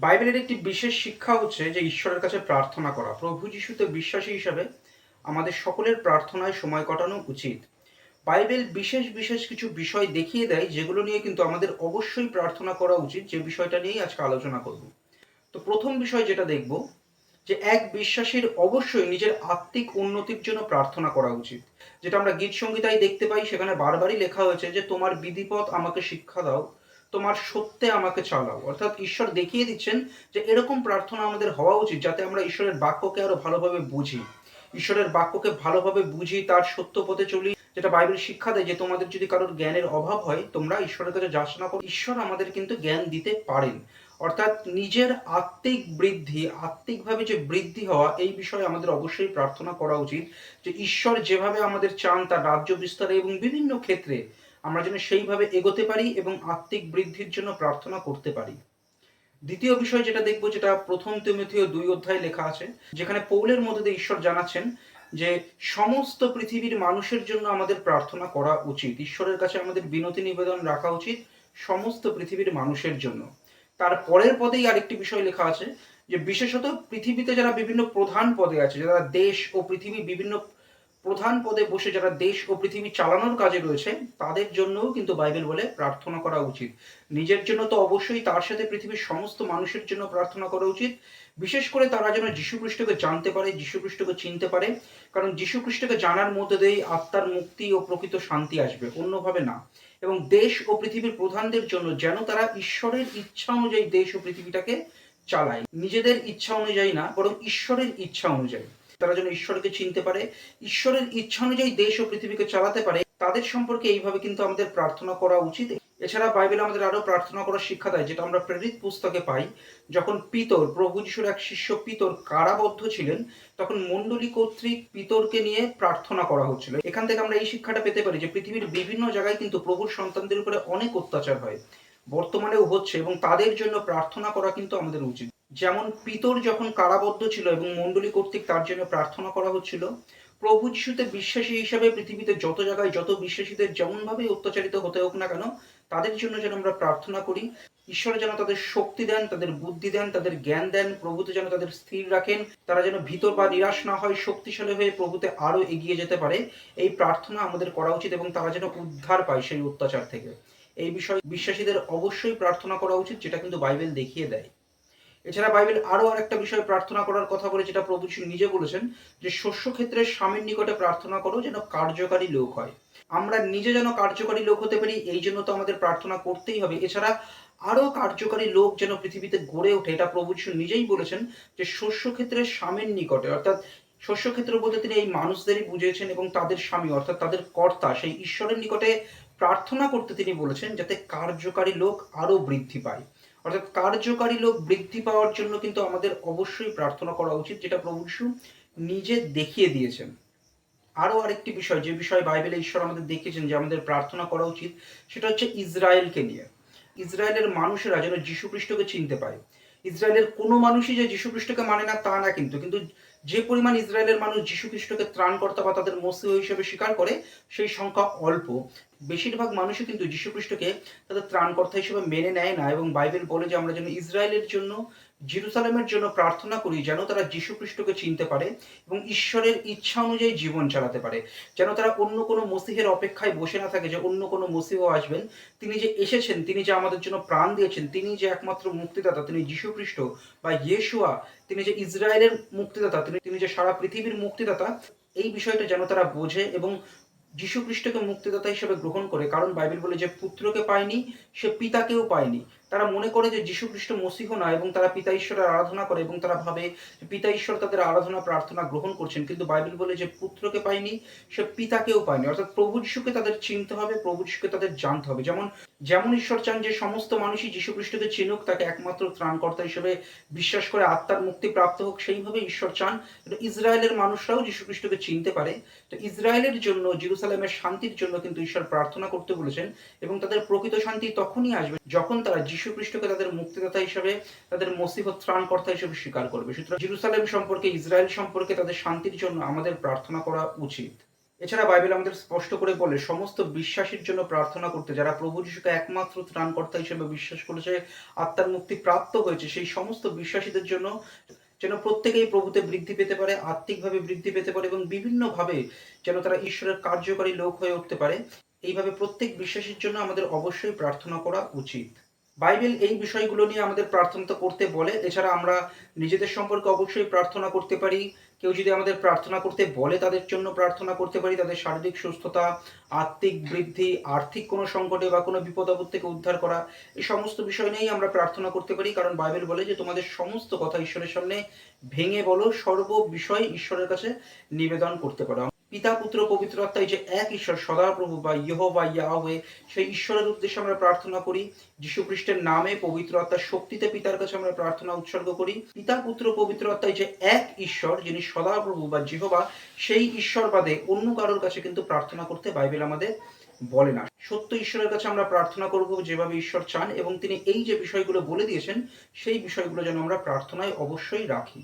বাইবেলের একটি বিশেষ শিক্ষা হচ্ছে যে ঈশ্বরের কাছে প্রার্থনা করা। প্রভু যিশুতে বিশ্বাসী হিসাবে আমাদের সকলের প্রার্থনায় সময় কাটানো উচিত। বাইবেল বিশেষ বিশেষ কিছু বিষয় দেখিয়ে দেয়, যেগুলো নিয়ে কিন্তু আমাদের অবশ্যই প্রার্থনা করা উচিত, যে বিষয়টা নিয়েই আজকে আলোচনা করব। তো প্রথম বিষয় যেটা দেখব, যে এক বিশ্বাসীর অবশ্যই নিজের আত্মিক উন্নতির জন্য প্রার্থনা করা উচিত। যেটা আমরা গীত সঙ্গীতাই দেখতে পাই, সেখানে বারবারই লেখা হয়েছে যে, তোমার বিধিপথ আমাকে শিক্ষা দাও তোমার সত্যে আমাকে চালাও। অর্থাৎ ঈশ্বর দেখিয়ে দিচ্ছেন যে এরকম প্রার্থনা আমাদের হওয়া উচিত যাতে আমরা ঈশ্বরের বাক্যকে আরও ভালোভাবে বুঝি। ঈশ্বরের বাক্যকে ভালোভাবে বুঝি, তার সত্য পথে চলি। যেটা বাইবেল শিক্ষা দেয় যে তোমাদের যদি কারোর জ্ঞানের অভাব হয়, তোমরা ঈশ্বরের কাছে যাচনা করো। ঈশ্বর আমাদের কিন্তু জ্ঞান দিতে পারেন। অর্থাৎ নিজের আত্মিক বৃদ্ধি, আত্মিকভাবে যে বৃদ্ধি হওয়া, এই বিষয়ে আমাদের অবশ্যই প্রার্থনা করা উচিত যে ঈশ্বর যেভাবে আমাদের চান তার রাজ্য বিস্তারে এবং বিভিন্ন ক্ষেত্রে আমরা যেন সেইভাবে এগোতে পারি এবং আত্মিক বৃদ্ধির জন্য প্রার্থনা করতে পারি। দ্বিতীয় বিষয় যেটা দেখব, যেটা প্রথম তিমথিও দুই অধ্যায় লেখা আছে, যেখানে পৌলের মধ্যে দিয়ে ঈশ্বর জানাচ্ছেন যে সমস্ত পৃথিবীর মানুষের জন্য আমাদের প্রার্থনা করা উচিত। ঈশ্বরের কাছে আমাদের বিনতি নিবেদন রাখা উচিত সমস্ত পৃথিবীর মানুষের জন্য। তার পরের পদেই আরেকটি বিষয় লেখা আছে যে, বিশেষত পৃথিবীতে যারা বিভিন্ন প্রধান পদে আছে, যারা দেশ ও পৃথিবী বিভিন্ন প্রধান পদে বসে যারা দেশ ও পৃথিবী চালানোর কাজে রয়েছে তাদের জন্যও কিন্তু বাইবেল বলে প্রার্থনা করা উচিত। নিজের জন্য তো অবশ্যই তার সাথে পৃথিবীর সমস্ত মানুষের জন্য প্রার্থনা করা উচিত। বিশেষ করে তারা যেন যীশুখ্রিস্টকে জানতে পারে, যীশুখ্রিস্টকে চিনতে পারে। কারণ যীশুখ্রিস্টকে জানার মধ্যে দিয়েই আত্মার মুক্তি ও প্রকৃত শান্তি আসবে, অন্যভাবে না। এবং দেশ ও পৃথিবীর প্রধানদের জন্য যেন তারা ঈশ্বরের ইচ্ছা অনুযায়ী দেশ ও পৃথিবীটাকে চালায়। নিজেদের ইচ্ছা অনুযায়ী না, বরং ঈশ্বরের ইচ্ছা অনুযায়ী। তারা যেন ঈশ্বরকে চিনতে পারে, ঈশ্বরের ইচ্ছা অনুযায়ী দেশ ও পৃথিবীকে চালাতে পারে, তাদের সম্পর্কে এইভাবে কিন্তু আমাদের প্রার্থনা করা উচিত। এছাড়া বাইবেল আমাদের আরও প্রার্থনা করার শিক্ষা দেয়, যেটা আমরা প্রেরিত পুস্তকে পাই, যখন পিতর, প্রভু যিশুর এক শিষ্য পিতর কারাবদ্ধ ছিলেন, তখন মণ্ডলী কর্তৃক পিতরকে নিয়ে প্রার্থনা করা হচ্ছিল। এখান থেকে আমরা এই শিক্ষাটা পেতে পারি যে পৃথিবীর বিভিন্ন জায়গায় কিন্তু প্রভুর সন্তানদের উপরে অনেক অত্যাচার হয়, বর্তমানেও হচ্ছে এবং তাদের জন্য প্রার্থনা করা কিন্তু আমাদের উচিত। যেমন পিতর যখন কারাবদ্ধ ছিল এবং মণ্ডলী কর্তৃক তার জন্য প্রার্থনা করা হচ্ছিল, প্রভু যিশুতে বিশ্বাসী হিসাবে পৃথিবীতে যত জায়গায় যত বিশ্বাসীদের যেমনভাবে অত্যাচারিত হতে হোক না কেন, তাদের জন্য যেন আমরা প্রার্থনা করি, ঈশ্বর যেন তাদের শক্তি দেন, তাদের বুদ্ধি দেন, তাদের জ্ঞান দেন, প্রভুতে যেন তাদের স্থির রাখেন, তারা যেন ভিতর বা নিরাশ না হয়, শক্তিশালী হয়ে প্রভুতে আরও এগিয়ে যেতে পারে, এই প্রার্থনা আমাদের করা উচিত এবং তারা যেন উদ্ধার পায় সেই অত্যাচার থেকে। এই বিষয়ে বিশ্বাসীদের অবশ্যই প্রার্থনা করা উচিত, যেটা কিন্তু বাইবেল দেখিয়ে দেয়। এছাড়া বাইবেল আরও আরেকটা বিষয় প্রার্থনা করার কথা বলে যেটা প্রভু যিশু নিজে বলেছেন, যে শস্য ক্ষেত্রে স্বামীর নিকটে প্রার্থনা করো যেন কার্যকারী লোক হয়। আমরা নিজে যেন কার্যকারী লোক হতে পারি, এই জন্য তো আমাদের প্রার্থনা করতেই হবে। এছাড়া আরও কার্যকারী লোক যেন পৃথিবীতে গড়ে ওঠে, এটা প্রভু যিশু নিজেই বলেছেন, যে শস্য ক্ষেত্রে স্বামীর নিকটে, অর্থাৎ শস্য ক্ষেত্র বলতে তিনি এই মানুষদেরই বুঝিয়েছেন এবং তাদের স্বামী, অর্থাৎ তাদের কর্তা, সেই ঈশ্বরের নিকটে প্রার্থনা করতে তিনি বলেছেন যাতে কার্যকারী লোক আরও বৃদ্ধি পায়। অর্থাৎ কার্যকারী লোক বৃদ্ধি পাওয়ার জন্য কিন্তু আমাদের অবশ্যই প্রার্থনা করা উচিত, যেটা প্রভু যিশু নিজে দেখিয়ে দিয়েছেন। আরও আরেকটি বিষয়, যে বিষয় বাইবেলে ঈশ্বর আমাদের দেখিয়েছেন যে আমাদের প্রার্থনা করা উচিত, সেটা হচ্ছে ইসরায়েলকে নিয়ে। ইসরায়েলের মানুষেরা যেন যীশুখ্রিস্টকে চিনতে পায়। ইসরায়েলের কোনো মানুষই যে যীশু খ্রিস্টকে মানে না, তা না কিন্তু। কিন্তু যে পরিমাণ ইসরায়েলের মানুষ যীশু খ্রিস্টকে ত্রাণকর্তা বা তাদের মসিহ হিসেবে স্বীকার করে, সেই সংখ্যা অল্প। বেশিরভাগ মানুষই কিন্তু যীশু খ্রিস্টকে তাদের ত্রাণকর্তা হিসেবে মেনে নেয় না এবং বাইবেল বলে যে আমরা যেন ইসরায়েলের জন্য জিরুসালামের জন্য প্রার্থনা করি যেন তারা যীশু খ্রিস্টকে চিনতে পারে এবং ঈশ্বরের ইচ্ছা অনুযায়ী জীবন চালাতে পারে। যেন তারা অন্য কোনো মসিহের অপেক্ষায় বসে না থাকে, যে অন্য কোনো মসিহ আসবেন। তিনি যে এসেছেন, তিনি যে আমাদের জন্য প্রাণ দিয়েছেন, তিনি যে একমাত্র মুক্তিদাতা, তিনি যীশু খ্রিস্ট বা ইয়েশুয়া, তিনি যে ইসরায়েলের মুক্তিদাতা, তিনি তিনি যে সারা পৃথিবীর মুক্তিদাতা, এই বিষয়টা যেন তারা বোঝে এবং যীশু খ্রিস্টকে মুক্তিদাতা হিসেবে গ্রহণ করে। কারণ বাইবেল বলে যে পুত্রকে পায়নি, সে পিতাকেও পায়নি। তারা মনে করে যে যীশু খ্রিস্ট মসিহ না এবং তারা পিতা ঈশ্বরের আরাধনা করে এবং তারা ভাবে পিতা ঈশ্বর তাদের আরাধনা, প্রার্থনা গ্রহণ করছেন। কিন্তু বাইবেল বলে যে পুত্রকে পায়নি, সে পিতাকেও পায়নি। অর্থাৎ প্রভু যিশুকে তাদের চিনতে হবে, প্রভু যিশুকে তাদের জানতে হবে। যেমন যেমন ঈশ্বর চান যে সমস্ত মানুষই যীশু খ্রিস্টকে চিনুক, তাকে একমাত্র ত্রাণকর্তা হিসেবে বিশ্বাস করে আত্মার মুক্তি প্রাপ্ত হোক সেইভাবে ঈশ্বর চান। ইসরায়েলের মানুষরাও যীশু খ্রিস্টকে চিনতে পারে। তো ইসরায়েলের জন্য, জিরুসালামের শান্তির জন্য কিন্তু ঈশ্বর প্রার্থনা করতে বলেছেন এবং তাদের প্রকৃত শান্তি তখনই আসবে যখন তারা খ্রিস্টকে তাদের মুক্তিদাতা হিসেবে, তাদের মসিহত ত্রাণকর্তা হিসেবে স্বীকার করবে। সুতরাং জিরুসালেম সম্পর্কে, ইসরায়েল সম্পর্কে তাদের শান্তির জন্য আমাদের প্রার্থনা করা উচিত। এছাড়া বাইবেল আমাদের স্পষ্ট করে বলে, সমস্ত বিশ্বাসীর জন্য প্রার্থনা করতে, যারা প্রভু যিশুকে একমাত্র ত্রাণকর্তা হিসেবে বিশ্বাস করেছে, আত্মার মুক্তি প্রাপ্ত হয়েছে, সেই সমস্ত বিশ্বাসীদের জন্য যেন প্রত্যেকেই প্রভুতে বৃদ্ধি পেতে পারে, আত্মিকভাবে বৃদ্ধি পেতে পারে এবং বিভিন্নভাবে যেন তারা ঈশ্বরের কার্যকারী লোক হয়ে উঠতে পারে। এইভাবে প্রত্যেক বিশ্বাসীর জন্য আমাদের অবশ্যই প্রার্থনা করা উচিত। বাইবেল এই বিষয়গুলো নিয়ে আমাদের প্রার্থনা করতে বলে। এছাড়া আমরা নিজেদের সম্পর্কে অবশ্যই প্রার্থনা করতে পারি। কেউ যদি আমাদের প্রার্থনা করতে বলে, তাদের জন্য প্রার্থনা করতে পারি। তাদের শারীরিক সুস্থতা, আত্মিক বৃদ্ধি, আর্থিক কোনো সংকটে বা কোনো বিপদ আপদ থেকে উদ্ধার করা, এই সমস্ত বিষয় নিয়েই আমরা প্রার্থনা করতে পারি। কারণ বাইবেল বলে যে, তোমাদের সমস্ত কথা ঈশ্বরের সামনে ভেঙে বলো, সর্ব বিষয় ঈশ্বরের কাছে নিবেদন করতে পারো। পিতা, পুত্র, পবিত্র আত্মা যে এক ঈশ্বর, সদাপ্রভু বা ইহ বা ইয়াহওয়ে, সেই ঈশ্বরের উদ্দেশ্যে আমরা প্রার্থনা করি। যীশু খ্রিস্টের নামে পবিত্র আত্মার শক্তিতে পিতার কাছে আমরা প্রার্থনা উৎসর্গ করি। পিতা, পুত্র, পবিত্র আত্মা, এই যে এক ঈশ্বর, যিনি সদাপ্রভু বা জিহবা সেই ঈশ্বর বাদে অন্য কারোর কাছে কিন্তু প্রার্থনা করতে বাইবেল আমাদের বলে না। সত্য ঈশ্বরের কাছে আমরা প্রার্থনা করব যেভাবে ঈশ্বর চান এবং তিনি এই যে বিষয়গুলো বলে দিয়েছেন, সেই বিষয়গুলো যেন আমরা প্রার্থনায় অবশ্যই রাখি।